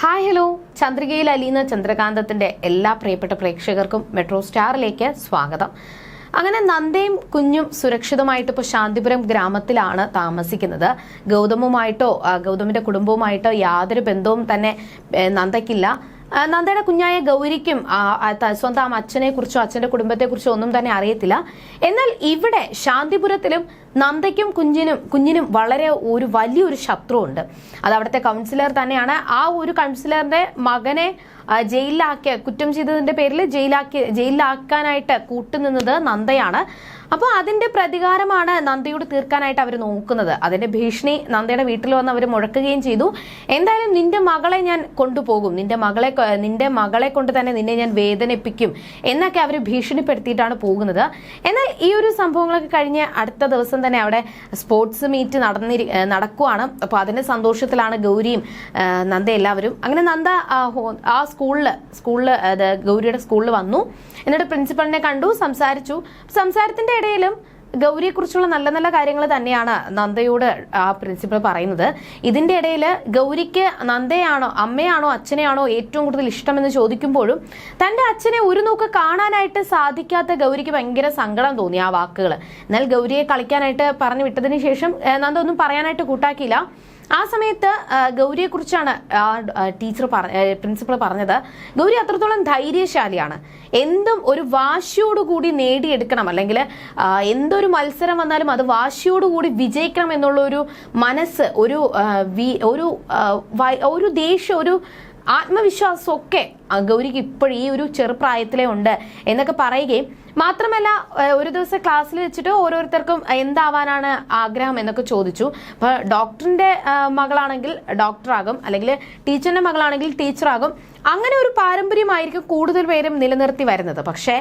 Hi hello ചന്ദ്രികയിൽ അലീന ചന്ദ്രകാന്തത്തിന്റെ എല്ലാ പ്രിയപ്പെട്ട പ്രേക്ഷകർക്കും മെട്രോ സ്റ്റാറിലേക്ക് സ്വാഗതം. അങ്ങനെ നന്ദയും കുഞ്ഞും സുരക്ഷിതമായിട്ട് ഇപ്പോൾ ശാന്തിപുരം ഗ്രാമത്തിലാണ് താമസിക്കുന്നത്. ഗൗതമുമായിട്ടോ ഗൗതമിന്റെ കുടുംബവുമായിട്ടോ യാതൊരു ബന്ധവും തന്നെ നന്ദയ്ക്കില്ല. നന്ദയുടെ കുഞ്ഞായ ഗൗരിക്കും സ്വന്തം അച്ഛനെ കുറിച്ചോ അച്ഛന്റെ കുടുംബത്തെ കുറിച്ചോ ഒന്നും തന്നെ അറിയത്തില്ല. എന്നാൽ ഇവിടെ ശാന്തിപുരത്തിലും നന്ദയ്ക്കും കുഞ്ഞിനും കുഞ്ഞിനും വളരെ ഒരു വലിയൊരു ശത്രുവുണ്ട്. അത് അവിടുത്തെ കൗൺസിലർ തന്നെയാണ്. ആ ഒരു കൗൺസിലറിന്റെ മകനെ ജയിലിലാക്കിയ കുറ്റം ചെയ്തതിന്റെ പേരിൽ ജയിലാക്കി ജയിലിലാക്കാനായിട്ട് കൂട്ടുനിന്നത് നന്ദയാണ്. അപ്പോൾ അതിന്റെ പ്രതികാരമാണ് നന്ദയോട് തീർക്കാനായിട്ട് അവർ നോക്കുന്നത്. അതിന്റെ ഭീഷണി നന്ദയുടെ വീട്ടിൽ വന്ന് അവർ മുഴക്കുകയും ചെയ്തു. എന്തായാലും നിന്റെ മകളെ ഞാൻ കൊണ്ടുപോകും. നിന്റെ മകളെ നിന്റെ മകളെ കൊണ്ട് തന്നെ നിന്നെ ഞാൻ വേദനിപ്പിക്കും എന്നൊക്കെ അവർ ഭീഷണിപ്പെടുത്തിയിട്ടാണ് പോകുന്നത്. എന്നാൽ ഈ ഒരു സംഭവങ്ങളൊക്കെ കഴിഞ്ഞ് അടുത്ത ദിവസം തന്നെ അവിടെ സ്പോർട്സ് മീറ്റ് നടന്നിരി നടക്കുവാണ്. അപ്പോൾ അതിന്റെ സന്തോഷത്തിലാണ് ഗൗരിയും നന്ദ എല്ലാവരും. അങ്ങനെ നന്ദ ആ സ്കൂളിൽ സ്കൂളിൽ ഗൗരിയുടെ സ്കൂളിൽ വന്നു. എന്നിട്ട് പ്രിൻസിപ്പളിനെ കണ്ടു സംസാരിച്ചു. സംസാരത്തിന്റെ ഇടയിലും ഗൗരിയെക്കുറിച്ചുള്ള നല്ല നല്ല കാര്യങ്ങൾ തന്നെയാണ് നന്ദയോട് ആ പ്രിൻസിപ്പൾ പറയുന്നത്. ഇതിന്റെ ഇടയിൽ ഗൗരിക്ക് നന്ദയാണോ അമ്മയാണോ അച്ഛനെയാണോ ഏറ്റവും കൂടുതൽ ഇഷ്ടമെന്ന് ചോദിക്കുമ്പോഴും തന്റെ അച്ഛനെ ഒരു നോക്ക് കാണാനായിട്ട് സാധിക്കാത്ത ഗൗരിക്ക് ഭയങ്കര സങ്കടം തോന്നി ആ വാക്കുകൾ. എന്നാൽ ഗൗരിയെ കളിക്കാനായിട്ട് പറഞ്ഞു വിട്ടതിന് ശേഷം നന്ദ ഒന്നും പറയാനായിട്ട് കൂട്ടാക്കിയില്ല. ആ സമയത്ത് ഗൗരിയെ കുറിച്ചാണ് ടീച്ചർ പ്രിൻസിപ്പൾ പറഞ്ഞത്. ഗൗരി അത്രത്തോളം ധൈര്യശാലിയാണ്. എന്തും ഒരു വാശിയോടുകൂടി നേടിയെടുക്കണം. അല്ലെങ്കിൽ എന്തൊരു മത്സരം വന്നാലും അത് വാശിയോടുകൂടി വിജയിക്കണം എന്നുള്ള ഒരു മനസ്സ് ഒരു ഒരു ഒരു ദേഷ്യം ഒരു ആത്മവിശ്വാസമൊക്കെ ഗൗരിക്ക് ഇപ്പോഴും ഈ ഒരു ചെറുപ്രായത്തിലേ ഉണ്ട് എന്നൊക്കെ പറയുകയും മാത്രമല്ല ഒരു ദിവസം ക്ലാസ്സിൽ വെച്ചിട്ട് ഓരോരുത്തർക്കും എന്താവാനാണ് ആഗ്രഹം എന്നൊക്കെ ചോദിച്ചു. അപ്പോൾ ഡോക്ടറിന്റെ മകളാണെങ്കിൽ ഡോക്ടറാകും അല്ലെങ്കിൽ ടീച്ചറിന്റെ മകളാണെങ്കിൽ ടീച്ചറാകും. അങ്ങനെ ഒരു പാരമ്പര്യമായിരിക്കും കൂടുതൽ പേരും നിലനിർത്തി വരുന്നത്. പക്ഷേ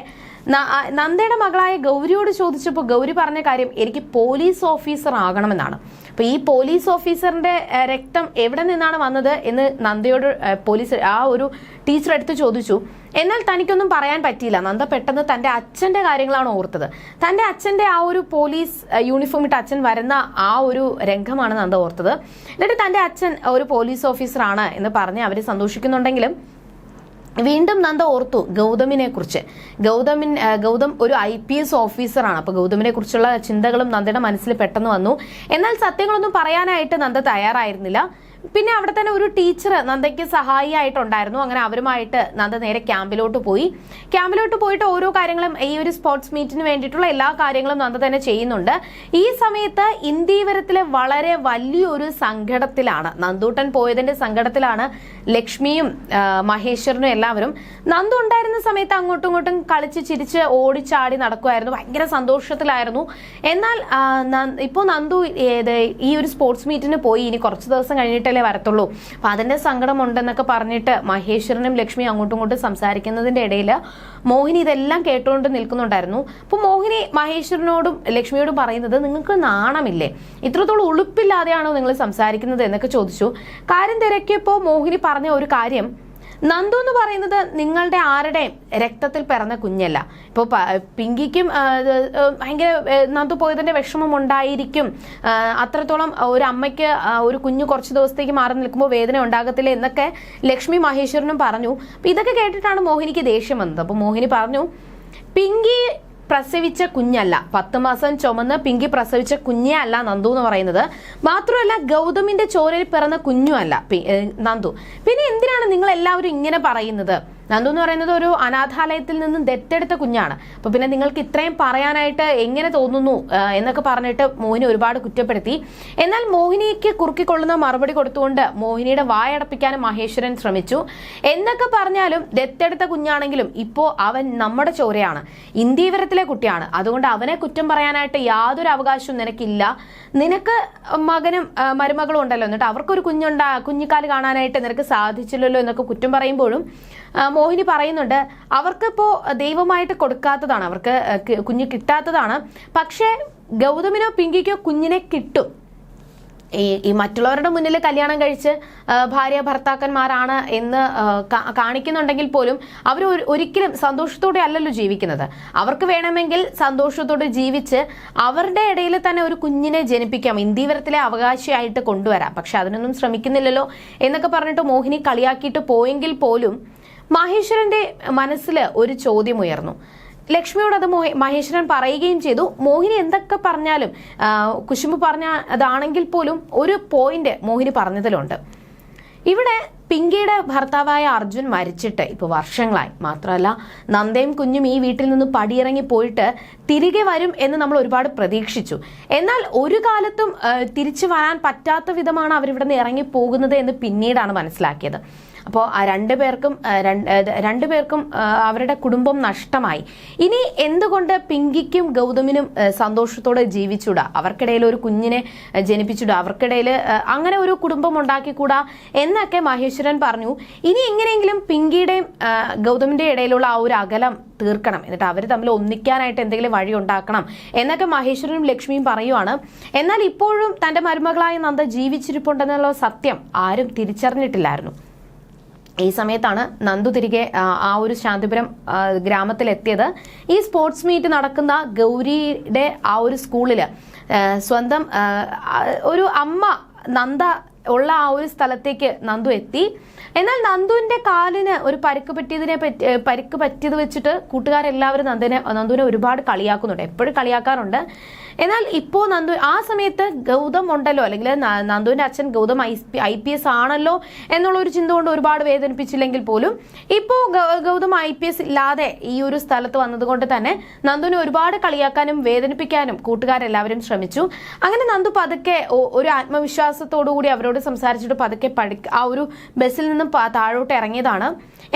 നന്ദയുടെ മകളായ ഗൗരിയോട് ചോദിച്ചപ്പോൾ ഗൗരി പറഞ്ഞ കാര്യം എനിക്ക് പോലീസ് ഓഫീസർ ആകണമെന്നാണ്. അപ്പൊ ഈ പോലീസ് ഓഫീസറിന്റെ രക്തം എവിടെ നിന്നാണ് വന്നത് എന്ന് നന്ദയോട് പോലീസ് ആ ഒരു ടീച്ചർ എടുത്ത് ചോദിച്ചു. എന്നാൽ തനിക്കൊന്നും പറയാൻ പറ്റിയില്ല. നന്ദ പെട്ടെന്ന് തന്റെ അച്ഛന്റെ കാര്യങ്ങളാണ് ഓർത്തത്. തന്റെ അച്ഛന്റെ ആ ഒരു പോലീസ് യൂണിഫോം ഇട്ട് അച്ഛൻ വരുന്ന ആ ഒരു രംഗമാണ് നന്ദ ഓർത്തത്. എന്നിട്ട് തന്റെ അച്ഛൻ ഒരു പോലീസ് ഓഫീസറാണ് എന്ന് പറഞ്ഞ് അവർ സന്തോഷിക്കുന്നുണ്ടെങ്കിലും വീണ്ടും നന്ദ ഓർത്തു ഗൗതമിനെ കുറിച്ച് ഗൗതമിൻ ഗൗതം ഒരു ഐ പി എസ് ഓഫീസറാണ്. അപ്പൊ ഗൗതമിനെ കുറിച്ചുള്ള ചിന്തകളും നന്ദയുടെ മനസ്സിൽ പെട്ടെന്ന് വന്നു. എന്നാൽ സത്യങ്ങളൊന്നും പറയാനായിട്ട് നന്ദ തയ്യാറായിരുന്നില്ല. പിന്നെ അവിടെ തന്നെ ഒരു ടീച്ചർ നന്ദയ്ക്ക് സഹായിയായിട്ടുണ്ടായിരുന്നു. അങ്ങനെ അവരുമായിട്ട് നന്ദ നേരെ ക്യാമ്പിലോട്ട് പോയി. ക്യാമ്പിലോട്ട് പോയിട്ട് ഓരോ കാര്യങ്ങളും ഈ ഒരു സ്പോർട്സ് മീറ്റിന് വേണ്ടിയിട്ടുള്ള എല്ലാ കാര്യങ്ങളും നന്ദ തന്നെ ചെയ്യുന്നുണ്ട്. ഈ സമയത്ത് ഇന്ത്യവരത്തിലെ വളരെ വലിയൊരു സങ്കടത്തിലാണ്. നന്ദൂട്ടൻ പോയതിന്റെ സങ്കടത്തിലാണ് ലക്ഷ്മിയും മഹേശ്വരനും എല്ലാവരും. നന്ദു ഉണ്ടായിരുന്ന സമയത്ത് അങ്ങോട്ടും ഇങ്ങോട്ടും കളിച്ച് ചിരിച്ച് ഓടിച്ചാടി നടക്കുമായിരുന്നു. ഭയങ്കര സന്തോഷത്തിലായിരുന്നു. എന്നാൽ ഇപ്പോൾ ഇപ്പോ നന്ദു ഈ ഒരു സ്പോർട്സ് മീറ്റിന് പോയി. ഇനി കുറച്ച് ദിവസം കഴിഞ്ഞിട്ടല്ലേ വരത്തുള്ളൂ. അപ്പൊ അതിന്റെ സങ്കടം ഉണ്ടെന്നൊക്കെ പറഞ്ഞിട്ട് മഹേശ്വരനും ലക്ഷ്മിയും അങ്ങോട്ടും ഇങ്ങോട്ടും സംസാരിക്കുന്നതിന്റെ ഇടയിൽ മോഹിനി ഇതെല്ലാം കേട്ടുകൊണ്ട് നിൽക്കുന്നുണ്ടായിരുന്നു. അപ്പൊ മോഹിനി മഹേശ്വരനോടും ലക്ഷ്മിയോടും പറയുന്നത് നിങ്ങൾക്ക് നാണമില്ലേ? ഇത്രത്തോളം ഉളുപ്പില്ലാതെയാണോ നിങ്ങൾ സംസാരിക്കുന്നത് എന്നൊക്കെ ചോദിച്ചു. കാര്യം തിരക്കിയപ്പോൾ മോഹിനി പറഞ്ഞ ഒരു കാര്യം നന്ദു എന്ന് പറയുന്നത് നിങ്ങളുടെ ആരുടെയും രക്തത്തിൽ പിറന്ന കുഞ്ഞല്ല. ഇപ്പോൾ പിങ്കിക്കും ഭയങ്കര നന്ദു പോയതിന്റെ വിഷമം ഉണ്ടായിരിക്കും. അത്രത്തോളം ഒരു അമ്മയ്ക്ക് ഒരു കുഞ്ഞു കുറച്ച് ദിവസത്തേക്ക് മാറി നിൽക്കുമ്പോൾ വേദന ഉണ്ടാകത്തില്ല എന്നൊക്കെ ലക്ഷ്മി മഹേശ്വരനും പറഞ്ഞു. ഇതൊക്കെ കേട്ടിട്ടാണ് മോഹിനിക്ക് ദേഷ്യം വന്നത്. അപ്പോൾ മോഹിനി പറഞ്ഞു പിങ്കി പ്രസവിച്ച കുഞ്ഞല്ല. പത്ത് മാസം ചുമന്ന് പിങ്കി പ്രസവിച്ച കുഞ്ഞേ അല്ല നന്ദു എന്ന് പറയുന്നത്. മാത്രമല്ല ഗൗതമിന്റെ ചോരയിൽ പിറന്ന കുഞ്ഞുമല്ല നന്ദു. പിന്നെ എന്തിനാണ് നിങ്ങൾ എല്ലാവരും ഇങ്ങനെ പറയുന്നത്? നന്ദു എന്ന് പറയുന്നത് ഒരു അനാഥാലയത്തിൽ നിന്നും ദത്തെടുത്ത കുഞ്ഞാണ്. അപ്പൊ പിന്നെ നിങ്ങൾക്ക് ഇത്രയും പറയാനായിട്ട് എങ്ങനെ തോന്നുന്നു എന്നൊക്കെ പറഞ്ഞിട്ട് മോഹിനി ഒരുപാട് കുറ്റപ്പെടുത്തി. എന്നാൽ മോഹിനിക്ക് കുറുക്കിക്കൊള്ളുന്ന മറുപടി കൊടുത്തുകൊണ്ട് മോഹിനിയുടെ വായടപ്പിക്കാനും മഹേശ്വരൻ ശ്രമിച്ചു. എന്നൊക്കെ പറഞ്ഞാലും ദത്തെടുത്ത കുഞ്ഞാണെങ്കിലും ഇപ്പോ അവൻ നമ്മുടെ ചോരയാണ്. ഇന്ത്യവരത്തിലെ കുട്ടിയാണ്. അതുകൊണ്ട് അവനെ കുറ്റം പറയാനായിട്ട് യാതൊരു അവകാശവും നിനക്കില്ല. നിനക്ക് മകനും മരുമകളും ഉണ്ടല്ലോ. എന്നിട്ട് അവർക്കൊരു കുഞ്ഞുണ്ടാ കുഞ്ഞിക്കാൽ കാണാനായിട്ട് നിനക്ക് സാധിച്ചില്ലല്ലോ എന്നൊക്കെ കുറ്റം പറയുമ്പോഴും മോഹിനി പറയുന്നുണ്ട് അവർക്കിപ്പോ ദൈവമായിട്ട് കൊടുക്കാത്തതാണ് അവർക്ക് കുഞ്ഞ് കിട്ടാത്തതാണ്. പക്ഷേ ഗൗതമിനോ പിങ്കിക്കോ കുഞ്ഞിനെ കിട്ടും. ഈ ഈ മറ്റുള്ളവരുടെ മുന്നിൽ കല്യാണം കഴിച്ച് ഭാര്യ ഭർത്താക്കന്മാരാണ് എന്ന് കാണിക്കുന്നുണ്ടെങ്കിൽ പോലും അവർ ഒരിക്കലും സന്തോഷത്തോടെ അല്ലല്ലോ ജീവിക്കുന്നത്. അവർക്ക് വേണമെങ്കിൽ സന്തോഷത്തോടെ ജീവിച്ച് അവരുടെ ഇടയിൽ തന്നെ ഒരു കുഞ്ഞിനെ ജനിപ്പിക്കാം ഇന്ദീവരത്തിലെ അവകാശിയായിട്ട് കൊണ്ടുവരാം. പക്ഷെ അതിനൊന്നും ശ്രമിക്കുന്നില്ലല്ലോ എന്നൊക്കെ പറഞ്ഞിട്ട് മോഹിനി കളിയാക്കിയിട്ട് പോയെങ്കിൽ പോലും മഹേശ്വരന്റെ മനസ്സിൽ ഒരു ചോദ്യം ഉയർന്നു ലക്ഷ്മിയോട് അത് മോഹ- മഹേശ്വരൻ പറയുകയും ചെയ്തു മോഹിനി എന്തൊക്കെ പറഞ്ഞാലും കുശുമ്പ് പറഞ്ഞ അതാണെങ്കിൽ പോലും ഒരു പോയിന്റ് മോഹിനി പറഞ്ഞതിലുണ്ട്. ഇവിടെ പിങ്കിയുടെ ഭർത്താവായ അർജുൻ മരിച്ചിട്ട് ഇപ്പോൾ വർഷങ്ങളായി. മാത്രമല്ല നന്ദയും കുഞ്ഞും ഈ വീട്ടിൽ നിന്ന് പടിയിറങ്ങി പോയിട്ട് തിരികെ വരും എന്ന് നമ്മൾ ഒരുപാട് പ്രതീക്ഷിച്ചു. എന്നാൽ ഒരു കാലത്തും തിരിച്ചു വരാൻ പറ്റാത്ത വിധമാണ് അവരിവിടെ നിന്ന് ഇറങ്ങി പോകുന്നത് എന്ന് പിന്നീടാണ് മനസ്സിലാക്കിയത്. അപ്പോൾ ആ രണ്ടു പേർക്കും രണ്ടു രണ്ടുപേർക്കും അവരുടെ കുടുംബം നഷ്ടമായി. ഇനി എന്തുകൊണ്ട് പിങ്കിക്കും ഗൗതമിനും സന്തോഷത്തോടെ ജീവിച്ചുടാ? അവർക്കിടയിൽ ഒരു കുഞ്ഞിനെ ജനിപ്പിച്ചുടാ? അവർക്കിടയിൽ അങ്ങനെ ഒരു കുടുംബം ഉണ്ടാക്കിക്കൂടാ? എന്നൊക്കെ മഹേശ്വരൻ പറഞ്ഞു. ഇനി എങ്ങനെയെങ്കിലും പിങ്കിയുടെയും ഗൗതമിന്റെ ഇടയിലുള്ള ആ ഒരു അകലം തീർക്കണം. എന്നിട്ട് അവർ തമ്മിൽ ഒന്നിക്കാനായിട്ട് എന്തെങ്കിലും വഴി ഉണ്ടാക്കണം. എന്നൊക്കെ മഹേശ്വരനും ലക്ഷ്മിയും പറയുവാണ്. എന്നാൽ ഇപ്പോഴും തന്റെ മരുമകളായ നന്ദ ജീവിച്ചിരിപ്പുണ്ടെന്നുള്ള സത്യം ആരും തിരിച്ചറിഞ്ഞിട്ടില്ലായിരുന്നു. ഈ സമയത്താണ് നന്ദു തിരികെ ആ, ഒരു ശാന്തിപുരം ഗ്രാമത്തിലെത്തിയത്. ഈ സ്പോർട്സ് മീറ്റ് നടക്കുന്ന ഗൗരിയുടെ ആ ഒരു സ്കൂളിൽ സ്വന്തം ഒരു അമ്മ നന്ദ ഉള്ള ആ ഒരു സ്ഥലത്തേക്ക് നന്ദു എത്തി. എന്നാൽ നന്ദുവിന്റെ കാലിന് ഒരു പരിക്ക് പറ്റിയതിനെ പറ്റി പരുക്ക് പറ്റിയത് വെച്ചിട്ട് കൂട്ടുകാരെല്ലാവരും നന്ദുവിനെ നന്ദുവിനെ ഒരുപാട് കളിയാക്കുന്നുണ്ട്. എപ്പോഴും കളിയാക്കാറുണ്ട്. എന്നാൽ ഇപ്പോൾ നന്ദു ആ സമയത്ത് ഗൗതം ഉണ്ടല്ലോ അല്ലെങ്കിൽ നന്ദുവിന്റെ അച്ഛൻ ഗൗതം ഐ പി എസ് ആണല്ലോ എന്നുള്ള ഒരു ചിന്ത കൊണ്ട് ഒരുപാട് വേദനിപ്പിച്ചില്ലെങ്കിൽ പോലും ഇപ്പോൾ ഗൗതം ഐ പി എസ് ഇല്ലാതെ ഈ ഒരു സ്ഥലത്ത് വന്നതുകൊണ്ട് തന്നെ നന്ദുവിനെ ഒരുപാട് കളിയാക്കാനും വേദനിപ്പിക്കാനും കൂട്ടുകാരെല്ലാവരും ശ്രമിച്ചു. അങ്ങനെ നന്ദു പതുക്കെ ഒരു ആത്മവിശ്വാസത്തോടു കൂടി അവരോട് സംസാരിച്ചിട്ട് പതുക്കെ പഠി ആ ഒരു ബസ്സിൽ നിന്നും താഴോട്ട് ഇറങ്ങിയതാണ്.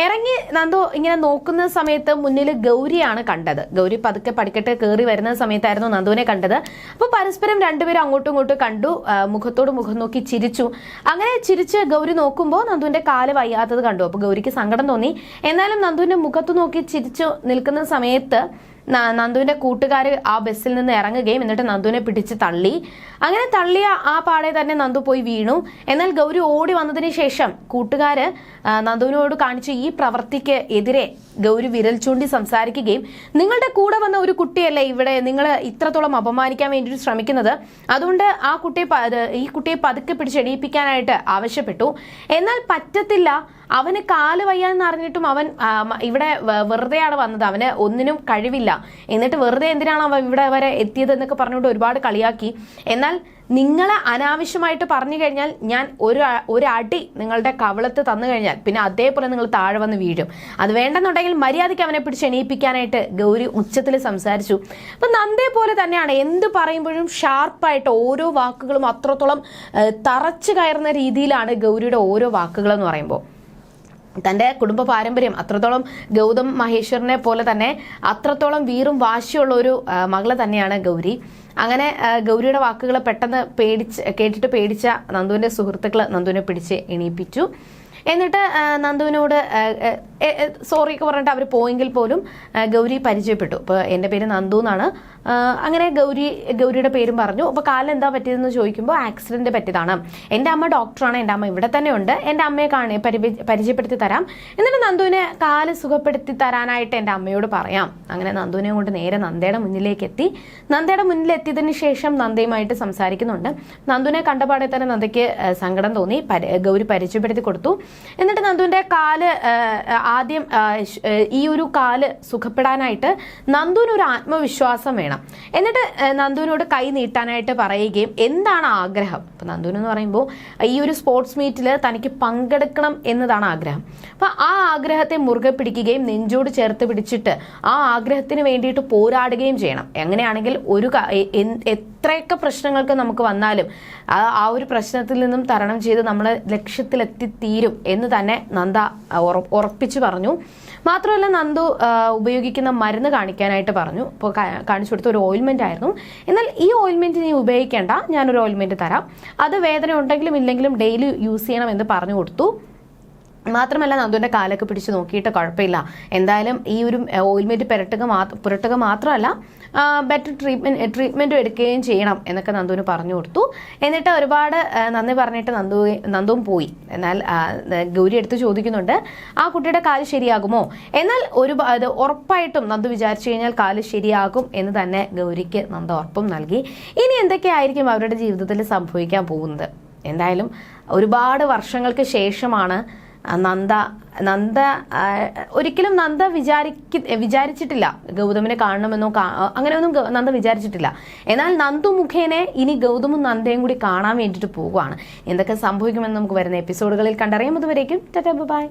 ഇറങ്ങി നന്ദു ഇങ്ങനെ നോക്കുന്ന സമയത്ത് മുന്നിൽ ഗൗരിയാണ് കണ്ടത്. ഗൗരി പതുക്കെ പടിക്കെട്ട് കയറി വരുന്ന സമയത്തായിരുന്നു നന്ദുവിനെ കണ്ടത്. അപ്പൊ പരസ്പരം രണ്ടുപേരും അങ്ങോട്ടും ഇങ്ങോട്ടും കണ്ടു. മുഖത്തോട് മുഖം നോക്കി ചിരിച്ചു. അങ്ങനെ ചിരിച്ച് ഗൗരി നോക്കുമ്പോൾ നന്ദുവിന്റെ കാൽ വയ്യാത്തത് കണ്ടു. അപ്പൊ ഗൗരിക്ക് സങ്കടം തോന്നി. എന്നാലും നന്ദുവിന്റെ മുഖത്ത് നോക്കി ചിരിച്ചു നിൽക്കുന്ന സമയത്ത് നന്ദുവിന്റെ കൂട്ടുകാർ ആ ബസ്സിൽ നിന്ന് ഇറങ്ങുകയും എന്നിട്ട് നന്ദുവിനെ പിടിച്ച് തള്ളി. അങ്ങനെ തള്ളിയ ആ പാടെ തന്നെ നന്ദു പോയി വീണു. എന്നാൽ ഗൗരി ഓടി വന്നതിന് ശേഷം കൂട്ടുകാര് നന്ദുവിനോട് കാണിച്ച ഈ പ്രവൃത്തിക്ക് എതിരെ ഗൗരി വിരൽ ചൂണ്ടി സംസാരിക്കുകയും നിങ്ങളുടെ കൂടെ വന്ന ഒരു കുട്ടിയല്ലേ ഇവിടെ നിങ്ങൾ ഇത്രത്തോളം അപമാനിക്കാൻ വേണ്ടിയിട്ട് ശ്രമിക്കുന്നത്? അതുകൊണ്ട് ആ കുട്ടിയെ ഈ കുട്ടിയെ പതുക്കെ പിടിച്ചെടിയിപ്പിക്കാനായിട്ട് ആവശ്യപ്പെട്ടു. എന്നാൽ പറ്റത്തില്ല. അവന് കാൽ വയ്യാന്ന് അറിഞ്ഞിട്ടും അവൻ ഇവിടെ വെറുതെയാണ് വന്നത്. അവന് ഒന്നിനും കഴിവില്ല. എന്നിട്ട് വെറുതെ എന്തിനാണ് അവ ഇവിടെ വരെ എത്തിയത് എന്നൊക്കെ പറഞ്ഞുകൊണ്ട് ഒരുപാട് കളിയാക്കി. എന്നാൽ നിങ്ങളെ അനാവശ്യമായിട്ട് പറഞ്ഞു കഴിഞ്ഞാൽ ഞാൻ ഒരു ഒരു അടി നിങ്ങളുടെ കവളത്ത് തന്നു കഴിഞ്ഞാൽ പിന്നെ അതേപോലെ നിങ്ങൾ താഴെ വന്ന് വീഴും. അത് വേണ്ടെന്നുണ്ടെങ്കിൽ മര്യാദയ്ക്ക് അവനെ പിടിച്ച് എണീപ്പിക്കാനായിട്ട് ഗൗരി ഉച്ചത്തിൽ സംസാരിച്ചു. അപ്പൊ നന്ദേ പോലെ തന്നെയാണ് എന്ത് പറയുമ്പോഴും ഷാർപ്പായിട്ട് ഓരോ വാക്കുകളും അത്രത്തോളം തറച്ചു കയറുന്ന രീതിയിലാണ് ഗൗരിയുടെ ഓരോ വാക്കുകളെന്ന് പറയുമ്പോൾ. തന്റെ കുടുംബ പാരമ്പര്യം അത്രത്തോളം ഗൗതം മഹേശ്വരനെ പോലെ തന്നെ അത്രത്തോളം വീറും വാശിയുള്ള ഒരു മകൾ തന്നെയാണ് ഗൗരി. അങ്ങനെ ഗൗരിയുടെ വാക്കുകൾ പെട്ടെന്ന് പേടിച്ച് കേട്ടിട്ട് പേടിച്ച നന്ദുവിന്റെ സുഹൃത്തുക്കൾ നന്ദുവിനെ പിടിച്ച് എണീപ്പിച്ചു. എന്നിട്ട് നന്ദുവിനോട് സോറി ഒക്കെ പറഞ്ഞിട്ട് അവർ പോയെങ്കിൽ പോലും ഗൗരി പരിചയപ്പെട്ടു. ഇപ്പോൾ എന്റെ പേര് നന്ദു എന്നാണ്. അങ്ങനെ ഗൗരി ഗൗരിയുടെ പേരും പറഞ്ഞു. അപ്പോൾ കാലം എന്താ പറ്റിയതെന്ന് ചോദിക്കുമ്പോൾ ആക്സിഡന്റ് പറ്റിയതാണ്. എന്റെ അമ്മ ഡോക്ടറാണ് എന്റെ അമ്മ ഇവിടെ തന്നെ ഉണ്ട്. എന്റെ അമ്മയെ കാണി പരിചയപ്പെടുത്തി തരാം. എന്നിട്ട് നന്ദുവിനെ കാൽ സുഖപ്പെടുത്തി തരാനായിട്ട് എന്റെ അമ്മയോട് പറയാം. അങ്ങനെ നന്ദുവിനെ കൊണ്ട് നേരെ നന്ദയുടെ മുന്നിലേക്ക് എത്തി. നന്ദയുടെ മുന്നിൽ എത്തിയതിന് ശേഷം നന്ദയുമായിട്ട് സംസാരിക്കുന്നുണ്ട്. നന്ദുവിനെ കണ്ടപാടെ തന്നെ നന്ദയ്ക്ക് സങ്കടം തോന്നി. ഗൗരി പരിചയപ്പെടുത്തി കൊടുത്തു. എന്നിട്ട് നന്ദുവിന്റെ കാൽ ആദ്യം ഈ ഒരു കാൽ സുഖപ്പെടാനായിട്ട് നന്ദുവിന് ഒരു ആത്മവിശ്വാസം വേണം. എന്നിട്ട് ആ, നന്ദുവിനോട് കൈ നീട്ടാനായിട്ട് പറയുകയും എന്താണ് ആഗ്രഹം? ഇപ്പം നന്ദുവിന് എന്ന് പറയുമ്പോൾ ഈ ഒരു സ്പോർട്സ് മീറ്റിൽ തനിക്ക് പങ്കെടുക്കണം എന്നതാണ് ആഗ്രഹം. അപ്പം ആ ആഗ്രഹത്തെ മുറുകെ പിടിക്കുകയും നെഞ്ചോട് ചേർത്ത് പിടിച്ചിട്ട് ആ ആഗ്രഹത്തിന് വേണ്ടിയിട്ട് പോരാടുകയും ചെയ്യണം. എങ്ങനെയാണെങ്കിൽ ഒരു എത്രയൊക്കെ പ്രശ്നങ്ങൾക്ക് നമുക്ക് വന്നാലും ആ ഒരു പ്രശ്നത്തിൽ നിന്നും തരണം ചെയ്ത് നമ്മൾ ലക്ഷ്യത്തിലെത്തിത്തീരും എന്ന് തന്നെ നന്ദ ഉറ- ഉറപ്പിച്ചു പറഞ്ഞു. മാത്രമല്ല നന്ദു ഉപയോഗിക്കുന്ന മരുന്ന് കാണിക്കാനായിട്ട് പറഞ്ഞു. ഇപ്പോൾ കാണിച്ചു കൊടുത്ത ഒരു ഓയിൽമെന്റ് ആയിരുന്നു. എന്നാൽ ഈ ഓയിൽമെന്റ് നീ ഉപയോഗിക്കേണ്ട. ഞാനൊരു ഓയിൽമെന്റ് തരാം. അത് വേദന ഉണ്ടെങ്കിലും ഇല്ലെങ്കിലും ഡെയിലി യൂസ് ചെയ്യണം എന്ന് പറഞ്ഞു കൊടുത്തു. മാത്രമല്ല നന്ദുവിന്റെ കാലൊക്കെ പിടിച്ച് നോക്കിയിട്ട് കുഴപ്പമില്ല. എന്തായാലും ഈ ഒരു ഓയിൽമെന്റ് പുരട്ടുക പുരട്ടുക മാത്രമല്ല ബെറ്റർ ട്രീറ്റ്മെന്റ് ട്രീറ്റ്മെന്റും എടുക്കുകയും ചെയ്യണം എന്നൊക്കെ നന്ദുവിന് പറഞ്ഞു കൊടുത്തു. എന്നിട്ട് ഒരുപാട് നന്ദി പറഞ്ഞിട്ട് നന്ദു നന്ദുവും പോയി. എന്നാൽ ഗൗരി എടുത്ത് ചോദിക്കുന്നുണ്ട് ആ കുട്ടിയുടെ കാൽ ശരിയാകുമോ? എന്നാൽ ഒരു അത് ഉറപ്പായിട്ടും നന്ദു വിചാരിച്ചു കഴിഞ്ഞാൽ കാൽ ശരിയാകും എന്ന് തന്നെ ഗൗരിക്ക് നന്ദ ഉറപ്പും നൽകി. ഇനി എന്തൊക്കെയായിരിക്കും അവരുടെ ജീവിതത്തിൽ സംഭവിക്കാൻ പോകുന്നത്? എന്തായാലും ഒരുപാട് വർഷങ്ങൾക്ക് ശേഷമാണ് നന്ദ നന്ദ ഒരിക്കലും നന്ദ വിചാരിക്ക വിചാരിച്ചിട്ടില്ല. ഗൗതമിനെ കാണണമെന്നോ അങ്ങനെയൊന്നും നന്ദ വിചാരിച്ചിട്ടില്ല. എന്നാൽ നന്ദു മുഖേനെ ഇനി ഗൗതമും നന്ദയും കൂടി കാണാൻ വേണ്ടിയിട്ട് പോകുവാണ്. എന്തൊക്കെ സംഭവിക്കുമെന്ന് നമുക്ക് വരുന്ന എപ്പിസോഡുകളിൽ കണ്ടറിയാം. അതുവരേക്കും ബൈ.